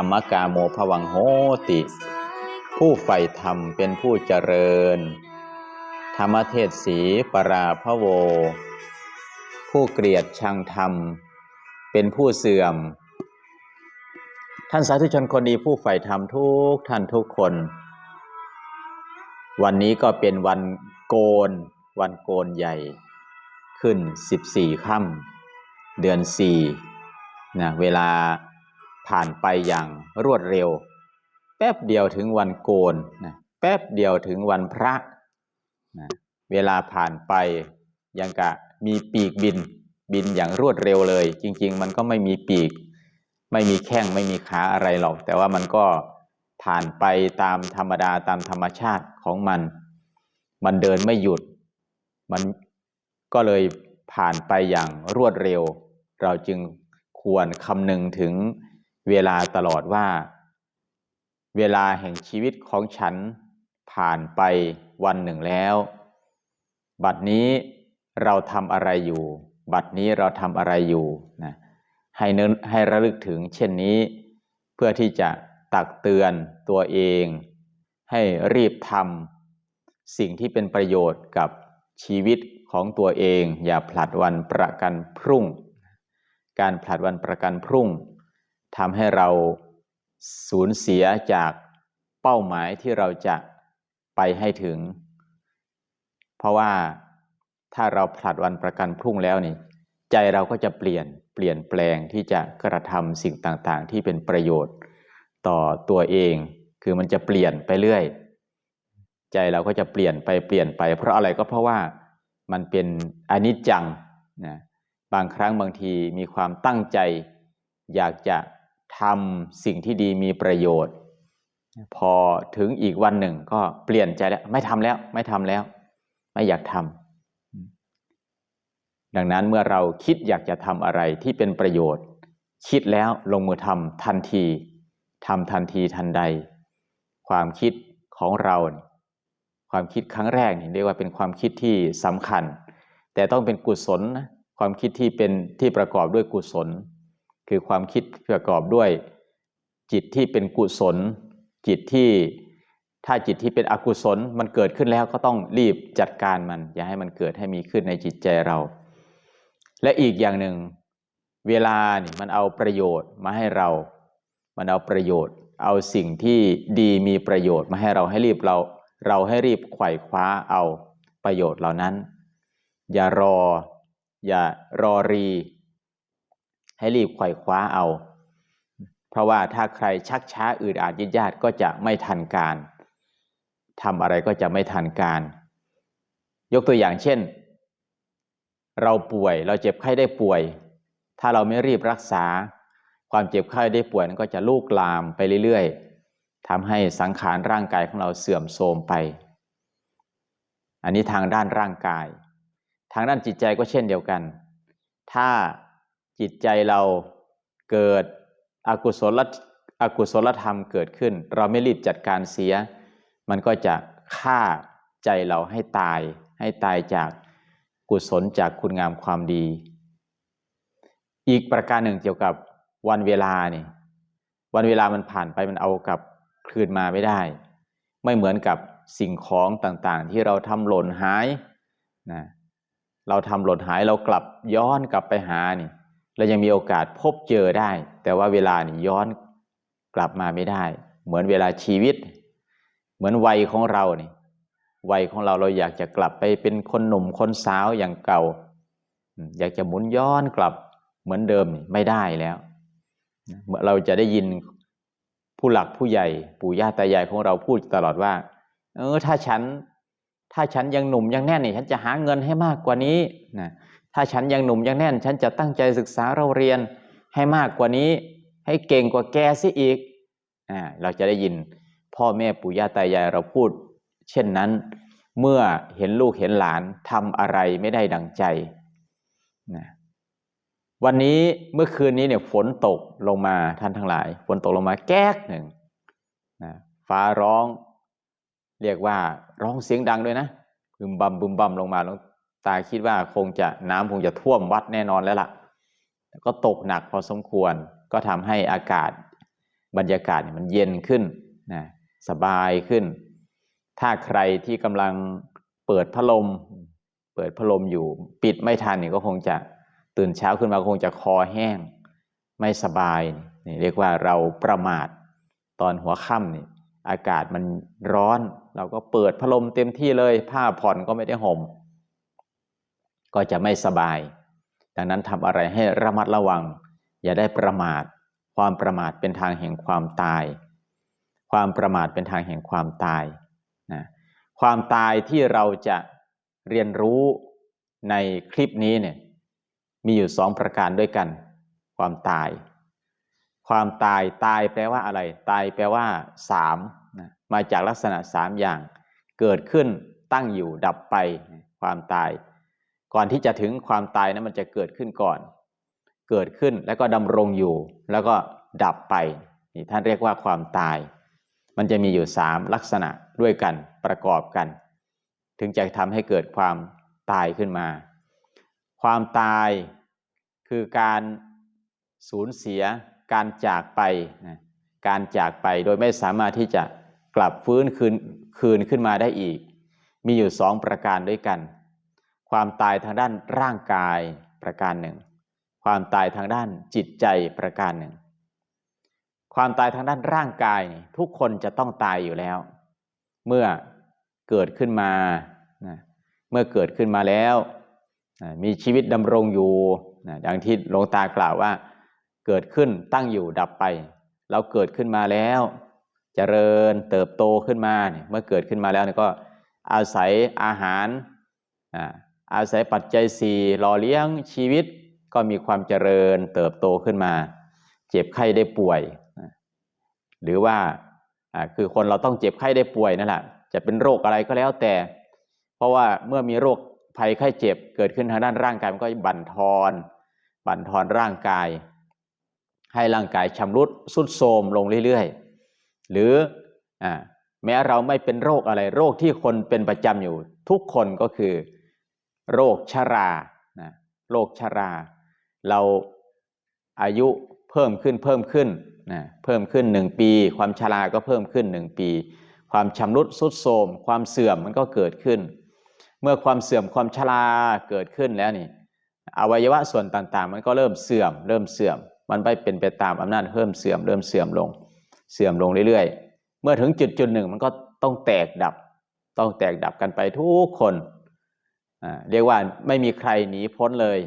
รรมกาโมภวังโหติ ผู้ใฝ่ธรรมเป็นผู้เจริญ ธรรมเทศสีปราพโว ผู้เกลียดชังธรรม เป็นผู้เสื่อม ท่านสาธุชนคนดีผู้ใฝ่ธรรมทุกท่านทุกคน วันนี้ก็เป็นวันโกน วันโกนใหญ่ ขึ้น 14ค่ำเดือน4นะเวลา ผ่านไปอย่างรวดเร็ว แป๊บเดียวถึงวันโกนนะแป๊บเดียวถึงวันพระนะเวลาผ่านไปยังกะมีปีกบินบินอย่างรวดเร็วเลย จริง ๆ มันก็ไม่มีปีก ไม่มีแข้งไม่มีขาอะไรหรอก แต่ว่ามันก็ผ่านไปตามธรรมดาตามธรรมชาติของมัน มันเดินไม่หยุด มันก็เลยผ่านไปอย่างรวดเร็ว เราจึงควรคำนึงถึง เวลาตลอดว่า เวลาแห่งชีวิตของฉันผ่านไปวันหนึ่งแล้ว บัดนี้เราทำอะไรอยู่ บัดนี้เราทำอะไรอยู่นะให้น้นให้ระลึกถึงเช่นนี้ เพื่อที่จะตักเตือนตัวเอง ให้รีบทำสิ่งที่เป็นประโยชน์กับชีวิตของตัวเอง อย่าผลัดวันประกันพรุ่ง การผลัดวันประกันพรุ่ง ทำให้เราสูญเสียจากเป้าหมายที่เราจะไปให้ถึง เพราะว่าถ้าเราผลัดวันประกันพรุ่งแล้วนี่ ใจเราก็จะเปลี่ยนเปลี่ยนแปลงที่จะกระทำสิ่งต่างๆ ที่เป็นประโยชน์ต่อตัวเอง คือมันจะเปลี่ยนไปเรื่อย ใจเราก็จะเปลี่ยนไปเปลี่ยนไป เพราะอะไรก็เพราะว่ามันเป็นอนิจจังนะบางครั้งบางทีมีความตั้งใจ อยากจะ ทำสิ่งที่ดีมีประโยชน์ พอถึงอีกวันหนึ่งก็เปลี่ยนใจแล้ว ไม่ทำแล้วไม่ทำแล้ว ไม่อยากทำดังนั้นเมื่อเราคิดอยากจะทำอะไรที่เป็นประโยชน์ คิดแล้วลงมือทำทันทีทำทันทีทันใด ความคิดของเราความคิดครั้งแรกนี่เรียกว่าเป็นความคิดที่สำคัญ แต่ต้องเป็นกุศลนะความคิดที่เป็นที่ประกอบด้วยกุศล คือความคิดประกอบด้วยจิตที่เป็นกุศล จิตที่ถ้าจิตที่เป็นอกุศลมันเกิดขึ้นแล้วก็ต้องรีบจัดการมัน อย่าให้มันเกิดให้มีขึ้นในจิตใจเรา และอีกอย่างหนึ่งเวลานี่มันเอาประโยชน์มาให้เรา มันเอาประโยชน์ เอาสิ่งที่ดีมีประโยชน์มาให้เราให้รีบเรา เราให้รีบไขว่คว้าเอาประโยชน์เหล่านั้น อย่ารอ อย่ารอรี ให้รีบไขว่คว้าเอา เพราะว่าถ้าใครชักช้าอืดอาดยืดยาดก็จะไม่ทันการทำอะไรก็จะไม่ทันการ ยกตัวอย่างเช่น เราป่วยเราเจ็บไข้ได้ป่วย ถ้าเราไม่รีบรักษา ความเจ็บไข้ได้ป่วยนั้นก็จะลุกลามไปเรื่อยๆทำให้สังขารร่างกายของเราเสื่อมโทรมไป อันนี้ทางด้านร่างกาย ทางด้านจิตใจก็เช่นเดียวกัน ถ้า จิตใจเราเกิดอกุศลอกุศลธรรมเกิดขึ้น เราไม่รีบจัดการเสีย มันก็จะฆ่าใจเราให้ตาย ให้ตายจากกุศลจากคุณงามความดี อีกประการหนึ่งเกี่ยวกับวันเวลานี่วันเวลามันผ่านไปมันเอากลับคืนมาไม่ได้ ไม่เหมือนกับสิ่งของต่างๆ ที่เราทำหล่นหายนะเราทำหล่นหายเรากลับย้อนกลับไปหานี่ เรายังมีโอกาสพบเจอได้ แต่ว่าเวลานี่ย้อนกลับมาไม่ได้ เหมือนเวลาชีวิต เหมือนวัยของเรานี่วัยของเราเราอยากจะกลับไปเป็นคนหนุ่มคนสาวอย่างเก่า อยากจะหมุนย้อนกลับเหมือนเดิมไม่ได้แล้วเราจะได้ยินผู้หลักผู้ใหญ่ ปู่ย่าตายายของเราพูดตลอดว่า เออถ้าฉัน ถ้าฉันยังหนุ่มยังแน่นนี่ฉันจะหาเงินให้มากกว่านี้นะ ถ้าฉันยังหนุ่มยังแน่น ฉันจะตั้งใจศึกษาเราเรียนให้มากกว่านี้ ให้เก่งกว่าแกซิอีกอ่าเราจะได้ยินพ่อแม่ปู่ย่าตายายเราพูด เช่นนั้น เมื่อเห็นลูกเห็นหลานทำอะไรไม่ได้ดังใจนะวันนี้เมื่อคืนนี้เนี่ยฝนตกลงมาท่านทั้งหลาย ฝนตกลงมาแก๊กหนึ่งนะฟ้าร้อง เรียกว่าร้องเสียงดังด้วยนะบึมบัมบึมบัมลงมาแล้ว ตาคิดว่าคงจะน้ำคงจะท่วมวัดแน่นอนแล้วล่ะก็ตกหนักพอสมควร ก็ทำให้อากาศบรรยากาศมันเย็นขึ้นนะสบายขึ้น ถ้าใครที่กำลังเปิดพัดลม เปิดพัดลมอยู่ปิดไม่ทันนี่ก็คงจะตื่นเช้าขึ้นมาคงจะคอแห้ง ไม่สบายนี่เรียกว่าเราประมาทตอนหัวค่ำนี่อากาศมันร้อน เราก็เปิดพัดลมเต็มที่เลย ผ้าผ่อนก็ไม่ได้ห่ม ก็จะไม่สบาย ดังนั้นทำอะไรให้ระมัดระวัง อย่าได้ประมาท ความประมาทเป็นทางแห่งความตาย ความประมาทเป็นทางแห่งความตายนะความตายที่เราจะเรียนรู้ในคลิปนี้เนี่ยมีอยู่สองประการด้วยกัน ความตาย ความตายตายแปลว่าอะไร ตายแปลว่าสามนะมาจากลักษณะสามอย่าง เกิดขึ้นตั้งอยู่ดับไปความตาย ก่อนที่จะถึงความตายนะั้นมันจะเกิดขึ้นก่อน เกิดขึ้นแล้วก็ดำรงอยู่ แล้วก็ดับไปนี่ท่านเรียกว่าความตาย มันจะมีอยู่สามลักษณะด้วยกันประกอบกัน ถึงจะทำให้เกิดความตายขึ้นมา ความตายคือการสูญเสียการจากไปนะการจากไปโดยไม่สามารถที่จะกลับฟื้นคืนคืนขึ้นมาได้อีก มีอยู่สองประการด้วยกัน ความตายทางด้านร่างกายประการหนึ่ง ความตายทางด้านจิตใจประการหนึ่ง ความตายทางด้านร่างกายทุกคนจะต้องตายอยู่แล้ว เมื่อเกิดขึ้นมาเมื่อเกิดขึ้นมาแล้วมีชีวิตดำรงอยู่นะอย่างที่หลวงตากล่าวว่า เกิดขึ้นตั้งอยู่ดับไป เราเกิดขึ้นมาแล้วเจริญเติบโตขึ้นมาเมื่อเกิดขึ้นมาแล้วก็อาศัยอาหาร อาศัยปัจจัยสี่หล่อเลี้ยงชีวิตก็มีความเจริญเติบโตขึ้นมา เจ็บไข้ได้ป่วย หรือว่าคือคนเราต้องเจ็บไข้ได้ป่วยนั่นแหละจะเป็นโรคอะไรก็แล้วแต่ เพราะว่าเมื่อมีโรคภัยไข้เจ็บเกิดขึ้นทางด้านร่างกายมันก็บั่นทอน บั่นทอนร่างกาย ให้ร่างกายชำรุดสุดโทรมลงเรื่อยๆ หรืออแม้เราไม่เป็นโรคอะไรโรคที่คนเป็นประจำอยู่ ทุกคนก็คือ โรคชรานะโรคชรา เราอายุเพิ่มขึ้นเพิ่มขึ้นนะเพิ่มขึ้นหนึ่งปี ความชราก็เพิ่มขึ้นหนึ่งปี ความชำรุดสุดโทรมความเสื่อมมันก็เกิดขึ้น เมื่อความเสื่อมความชราเกิดขึ้นแล้วนี่อวัยวะส่วนต่างๆ มันก็เริ่มเสื่อม เริ่มเสื่อม มันไปเป็นไปตามอำนาจเพิ่มเสื่อม เริ่มเสื่อมลง เสื่อมลงเรื่อยๆ เมื่อถึงจุดจุดหนึ่งมันก็ต้องแตกดับ ต้องแตกดับกันไปทุกคน เรียกว่าไม่มีใครหนีพ้นเลย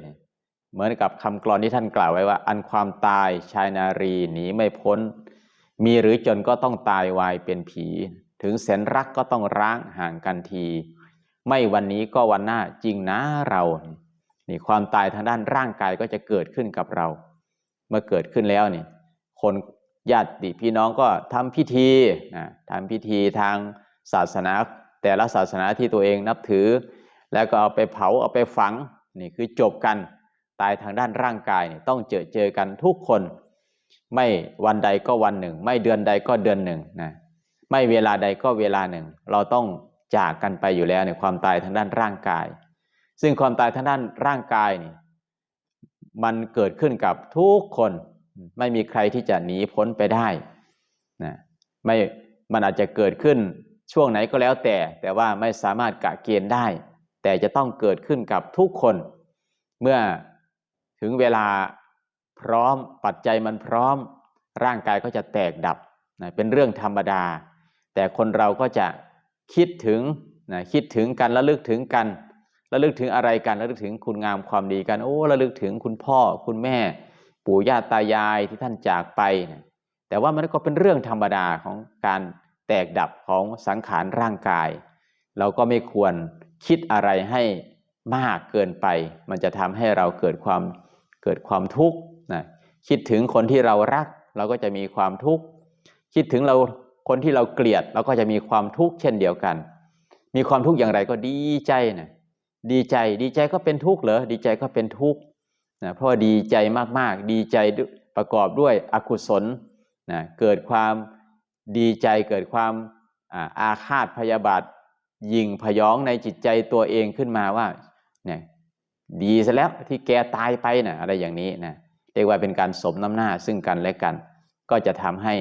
เหมือนกับคำกลอนที่ท่านกล่าวไว้ว่า อันความตายชายนารีหนีไม่พ้น มีหรือจนก็ต้องตายวายเป็นผี ถึงแสนรักก็ต้องร้างห่างกันที ไม่วันนี้ก็วันหน้าจริงนะเรานี่ความตายทางด้านร่างกายก็จะเกิดขึ้นกับเรา เมื่อเกิดขึ้นแล้วนี่คนญาติพี่น้องก็ทำพิธีนะทำพิธีทางศาสนา แต่ละศาสนาที่ตัวเองนับถือ แล้วก็เอาไปเผาเอาไปฝังนี่คือจบกันตายทางด้านร่างกายนี่ต้องเจอเจอกันทุกคน ไม่วันใดก็วันหนึ่ง ไม่เดือนใดก็เดือนหนึ่งนะไม่เวลาใดก็เวลาหนึ่ง เราต้องจากกันไปอยู่แล้วในความตายทางด้านร่างกาย ซึ่งความตายทางด้านร่างกายนี่มันเกิดขึ้นกับทุกคน ไม่มีใครที่จะหนีพ้นไปได้นะไม่มันอาจจะเกิดขึ้นช่วงไหนก็แล้วแต่ แต่ว่าไม่สามารถกะเกณฑ์ได้ แต่จะต้องเกิดขึ้นกับทุกคน เมื่อถึงเวลาพร้อมปัจจัยมันพร้อม ร่างกายก็จะแตกดับนะเป็นเรื่องธรรมดา แต่คนเราก็จะคิดถึงนะคิดถึงกันระลึกถึงกันระลึกถึงอะไรกันระลึกถึงคุณงามความดีกันโอ้ระลึกถึงคุณพ่อคุณแม่ ปู่ย่าตายายที่ท่านจากไปนะแต่ว่ามันก็เป็นเรื่องธรรมดาของการแตกดับของสังขารร่างกาย เราก็ไม่ควรคิดอะไรให้มากเกินไป มันจะทำให้เราเกิดความเกิดความทุกข์นะคิดถึงคนที่เรารัก เราก็จะมีความทุกข์คิดถึงเราคนที่เราเกลียด เราก็จะมีความทุกข์เช่นเดียวกัน มีความทุกข์อย่างไรก็ดีใจนะดีใจดีใจก็เป็นทุกข์เหรอดีใจก็เป็นทุกข์นะเพราะดีใจมากๆ ดีใจประกอบด้วยอกุศลนะเกิดความดีใจเกิดความอาฆาตพยาบาท ยิงพยองในจิตใจตัวเองขึ้นมาว่าเนี่ยดีซะแล้วที่แกตายไปนะอะไรอย่างนี้นะเรียกว่าเป็นการสมน้ำหน้าซึ่งกันและกัน ก็จะทำให้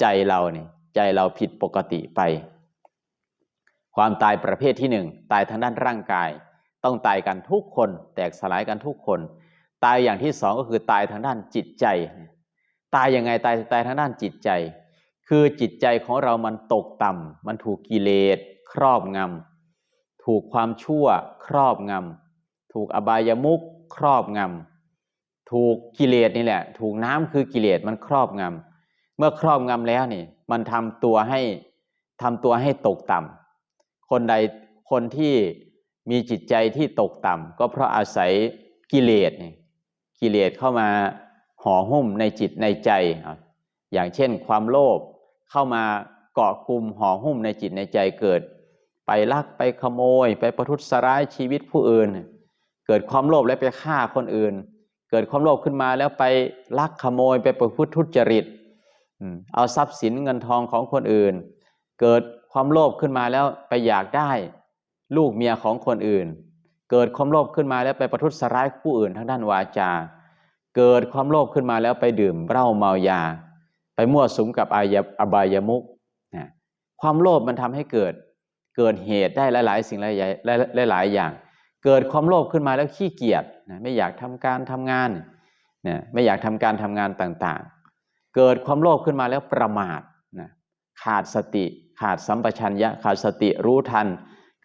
ใจเราเนี่ยใจเราผิดปกติไป ความตายประเภทที่หนึ่งตายทางด้านร่างกาย ต้องตายกันทุกคน แตกสลายกันทุกคน ตายอย่างที่สองก็คือตายทางด้านจิตใจ ตายยังไงตายตายทางด้านจิตใจ คือจิตใจของเรามันตกต่ำมันถูกกิเลส ครอบงำถูกความชั่วครอบงำถูกอบายมุขครอบงำถูกกิเลสนี่แหละ ถูกน้ำคือกิเลสมันครอบงำเมื่อครอบงำแล้วนี่ มันทำตัวให้ทำตัวให้ตกต่ำคนใดคนที่มีจิตใจที่ตกต่ำก็เพราะอาศัยกิเลสนี่กิเลสเข้ามาห่อหุ้มในจิตในใจ อย่างเช่นความโลภเข้ามาเกาะกลุ่มห่อหุ้มในจิตในใจเกิด ไปลักไปขโมย ไปประทุษร้ายชีวิตผู้อื่น เกิดความโลภแล้วไปฆ่าคนอื่น เกิดความโลภขึ้นมาแล้วไปลักขโมยไปประพฤติทุจริตเอาทรัพย์สินเงินทองของคนอื่น เกิดความโลภขึ้นมาแล้วไปอยากได้ ลูกเมียของคนอื่น เกิดความโลภขึ้นมาแล้วไปประทุษร้ายผู้อื่นทางด้านวาจา เกิดความโลภขึ้นมาแล้วไปดื่มเหล้าเมายา ไปมั่วสุมกับอายอบายมุกนะความโลภมันทำให้เกิด เกิดเหตุได้หลาย ๆ สิ่งหลายหลายอย่าง เกิดความโลภขึ้นมาแล้วขี้เกียจนะไม่อยากทำการทำงานนะไม่อยากทำการทำงานต่างๆ เกิดความโลภขึ้นมาแล้วประมาทนะขาดสติ ขาดสัมปชัญญะ ขาดสติรู้ทัน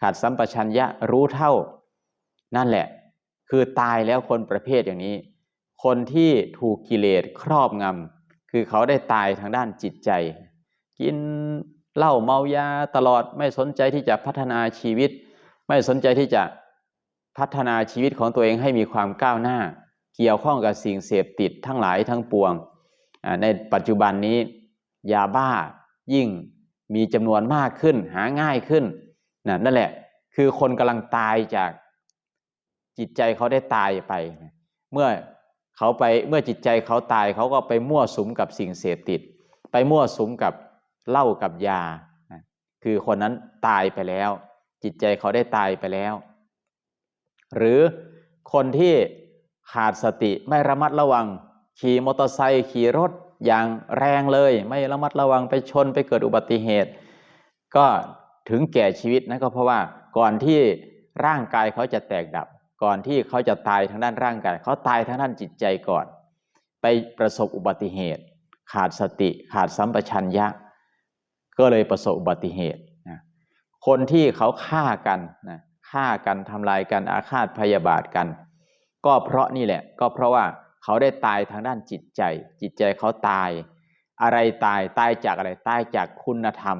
ขาดสัมปชัญญะรู้เท่า นั่นแหละ คือตายแล้วคนประเภทอย่างนี้ คนที่ถูกกิเลสครอบงำคือเขาได้ตายทางด้านจิตใจ กิน เหล้าเมายาตลอดไม่สนใจที่จะพัฒนาชีวิต ไม่สนใจที่จะพัฒนาชีวิตของตัวเองให้มีความก้าวหน้า เกี่ยวข้องกับสิ่งเสพติดทั้งหลายทั้งปวง ในปัจจุบันนี้ ยาบ้ายิ่งมีจำนวนมากขึ้นหาง่ายขึ้นนะนั่นแหละ คือคนกำลังตายจากจิตใจเขาได้ตายไป เมื่อเขาไปเมื่อจิตใจเขาตายเขาก็ไปมั่วสุมกับสิ่งเสพติด ไปมั่วสุมกับ เหล้ากับยา คือคนนั้นตายไปแล้ว จิตใจเขาได้ตายไปแล้ว หรือคนที่ขาดสติไม่ระมัดระวัง ขี่มอเตอร์ไซค์ขี่รถอย่างแรงเลย ไม่ระมัดระวังไปชนไปเกิดอุบัติเหตุ ก็ถึงแก่ชีวิตนะก็เพราะว่าก่อนที่ร่างกายเขาจะแตกดับ ก่อนที่เขาจะตายทางด้านร่างกาย เขาตายทางด้านจิตใจก่อน ไปประสบอุบัติเหตุ ขาดสติ ขาดสัมปชัญญะ ก็เลยประสบอุบัติเหตุนะคนที่เขาฆ่ากันนะฆ่ากันทำลายกันอาฆาตพยาบาทกัน ก็เพราะนี่แหละ ก็เพราะว่าเขาได้ตายทางด้านจิตใจ จิตใจเขาตาย อะไรตายตายจากอะไรตายจากคุณธรรม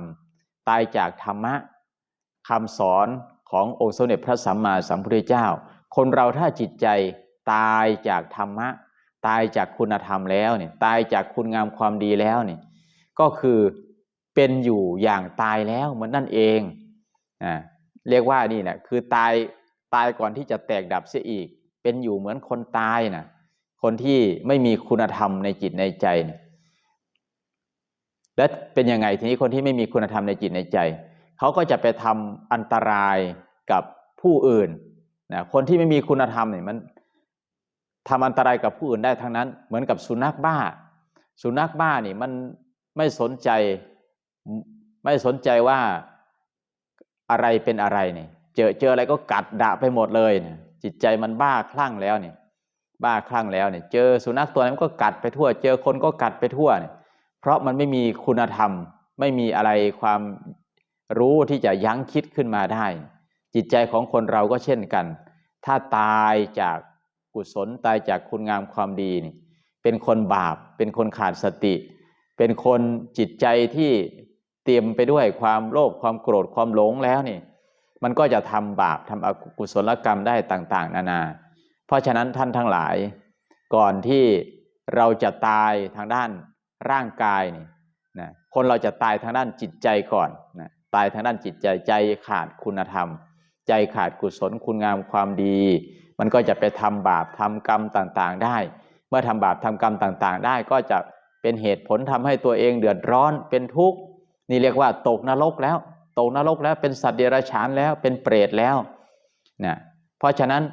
ตายจากธรรมะคำสอนขององค์สมเด็จพระสัมมาสัมพุทธเจ้า คนเราถ้าจิตใจตายจากธรรมะ ตายจากคุณธรรมแล้วเนี่ยตายจากคุณงามความดีแล้วเนี่ยก็คือ เป็นอยู่อย่างตายแล้วเหมือนนั่นเองอ่าเรียกว่านี่แหละคือตายตายก่อนที่จะแตกดับเสียอีก เป็นอยู่เหมือนคนตายนะคนที่ไม่มีคุณธรรมในจิตในใจนี่ยแล้วเป็นยังไงทีนี้คนที่ไม่มีคุณธรรมในจิตในใจ เขาก็จะไปทำอันตรายกับผู้อื่นนะคนที่ไม่มีคุณธรรมเนี่ยมันทำอันตรายกับผู้อื่นได้ทั้งนั้น เหมือนกับสุนัขบ้า สุนัขบ้านี่มันไม่สนใจ ไม่สนใจว่าอะไรเป็นอะไรเนี่ยเจอเจออะไรก็กัดด่าไปหมดเลยเนี่ยจิตใจมันบ้าคลั่งแล้วเนี่ยบ้าคลั่งแล้วเนี่ยเจอสุนัขตัวนั้นก็กัดไปทั่ว เจอคนก็กัดไปทั่วเนี่ยเพราะมันไม่มีคุณธรรม ไม่มีอะไรความรู้ที่จะยั้งคิดขึ้นมาได้ จิตใจของคนเราก็เช่นกัน ถ้าตายจากกุศลตายจากคุณงามความดีนี่เป็นคนบาป เป็นคนขาดสติ เป็นคนจิตใจที่ เตรียมไปด้วยความโลภความโกรธความหลงแล้วนี่ มันก็จะทำบาปทำอกุศลกรรมได้ต่าง ๆ นานา เพราะฉะนั้นท่านทั้งหลาย ก่อนที่เราจะตายทางด้านร่างกายนี่นะคนเราจะตายทางด้านจิตใจก่อนนะตายทางด้านจิตใจใจขาดคุณธรรม ใจขาดกุศลคุณงามความดี มันก็จะไปทำบาปทำกรรมต่างๆ ได้ เมื่อทำบาปทำกรรมต่างๆ ได้ก็จะเป็นเหตุผลทำให้ตัวเองเดือดร้อนเป็นทุกข์ นี่เรียกว่าตกนรกแล้ว ตกนรกแล้วเป็นสัตว์เดรัจฉานแล้วเป็นเปรตแล้วนะเพราะฉะนั้น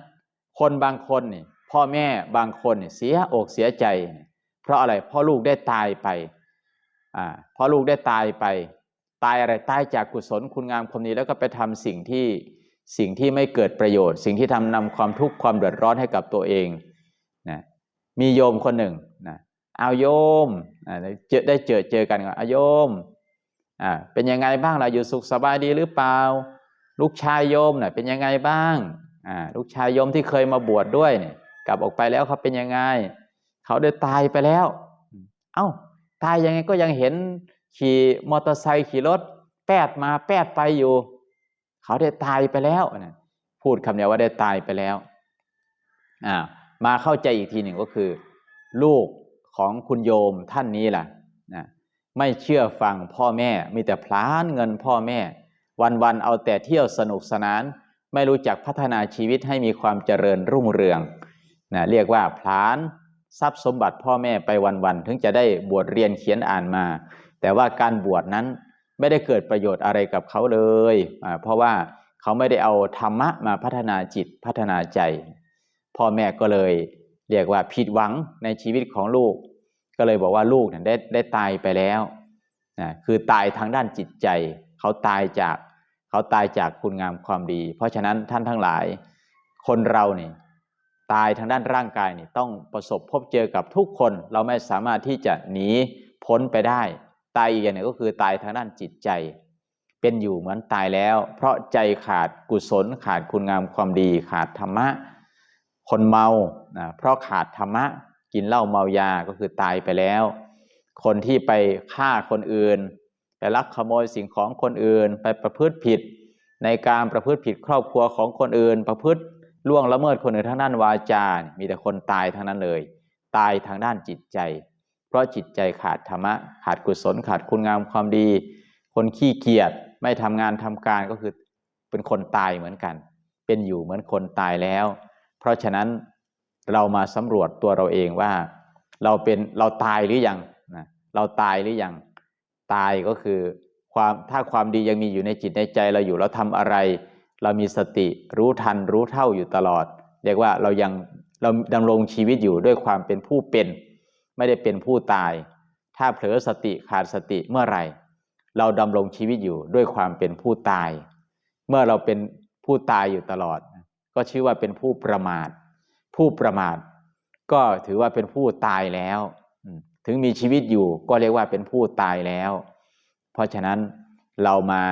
คนบางคนนี่พ่อแม่บางคนเสียอกเสียใจ เพราะอะไรพราะลูกได้ตายไปอ่าพราะลูกได้ตายไป ตายอะไรตายจากกุศลคุณงามความดีแล้วก็ไปทำสิ่งที่สิ่งที่ไม่เกิดประโยชน์ สิ่งที่ทำนำความทุกข์ความเดือดร้อนให้กับตัวเองนะมีโยมคนหนึ่งนะเอาโยมเจอได้เจอเจอกันก็เอาโยม อ่าเป็นยังไงบ้างเราอยู่สุขสบายดีหรือเปล่า ลูกชายโยมเน่ะเป็นยังไงบ้างอ่าลูกชายโยมที่เคยมาบวชดด้วยเนี่ยกลับออกไปแล้วเขาเป็นยังไง เขาได้ตายไปแล้ว เอ้าตายยังไงก็ยังเห็นขี่มอเตอร์ไซค์ขี่รถ แปดมาแปดไปอยู่ เขาได้ตายไปแล้วนะพูดคำเดียวว่าได้ตายไปแล้วอ่ามาเข้าใจอีกทีหนึ่งก็คือ ลูกของคุณโยมท่านนี้ล่ะนะ ไม่เชื่อฟังพ่อแม่ มีแต่พลานเงินพ่อแม่ วันๆเอาแต่เที่ยวสนุกสนาน ไม่รู้จักพัฒนาชีวิตให้มีความเจริญรุ่งเรืองนะเรียกว่าพลานทรัพย์สมบัติพ่อแม่ไปวันๆถึงจะได้บวชเรียนเขียนอ่านมา แต่ว่าการบวชนั้นไม่ได้เกิดประโยชน์อะไรกับเขาเลย เพราะว่าเขาไม่ได้เอาธรรมะมาพัฒนาจิตพัฒนาใจ พ่อแม่ก็เลย เรียกว่าผิดหวังในชีวิตของลูก ก็เลยบอกว่าลูกเนี่ยได้ได้ตายไปแล้วนะคือตายทางด้านจิตใจ เขาตายจากเขาตายจากคุณงามความดี เพราะฉะนั้นท่านทั้งหลาย คนเราเนี่ยตายทางด้านร่างกายนี่ต้องประสบพบเจอกับทุกคนเราไม่สามารถที่จะหนีพ้นไปได้ ตายอีกอย่างหนึ่งก็คือตายทางด้านจิตใจ เป็นอยู่เหมือนตายแล้ว เพราะใจขาดกุศลขาดคุณงามความดี ขาดธรรมะ คนเมานะเพราะขาดธรรมะ กินเหล้าเมายาก็คือตายไปแล้ว คนที่ไปฆ่าคนอื่นไปลักขโมยสิ่งของคนอื่น ไปประพฤติผิด ในการประพฤติผิดครอบครัวของคนอื่น ประพฤติล่วงละเมิดคนอื่นทางด้านวาจา มีแต่คนตายทั้งนั้นเลย ตายทางด้านจิตใจ เพราะจิตใจขาดธรรมะ ขาดกุศล ขาดคุณงามความดี คนขี้เกียจ ไม่ทำงานทำการก็คือเป็นคนตายเหมือนกัน เป็นอยู่เหมือนคนตายแล้ว เพราะฉะนั้น เรามาสำรวจตัวเราเองว่า เราเป็นเราตายหรือยังนะเราตายหรือยังตายก็คือความถ้าความดียังมีอยู่ในจิตในใจเราอยู่เราทำอะไร เรามีสติรู้ทันรู้เท่าอยู่ตลอด เรียกว่าเรายังเราดำรงชีวิตอยู่ด้วยความเป็นผู้เป็น ไม่ได้เป็นผู้ตาย ถ้าเผลอสติขาดสติเมื่อไหร่ เราดำรงชีวิตอยู่ด้วยความเป็นผู้ตาย เมื่อเราเป็นผู้ตายอยู่ตลอด ก็ชื่อว่าเป็นผู้ประมาท ผู้ประมาทก็ถือว่าเป็นผู้ตายแล้ว ถึงมีชีวิตอยู่ก็เรียกว่าเป็นผู้ตายแล้ว เพราะฉะนั้นเรามา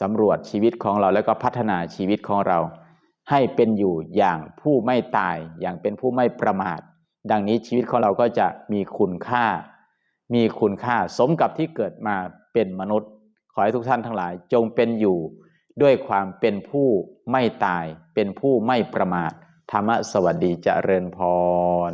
สำรวจชีวิตของเราแล้วก็พัฒนาชีวิตของเรา ให้เป็นอยู่อย่างผู้ไม่ตายอย่างเป็นผู้ไม่ประมาท ดังนี้ชีวิตของเราก็จะมีคุณค่า มีคุณค่าสมกับที่เกิดมาเป็นมนุษย์ ขอให้ทุกท่านทั้งหลายจงเป็นอยู่ด้วยความเป็นผู้ไม่ตาย เป็นผู้ไม่ประมาท ธรรมสวัสดีเจริญพร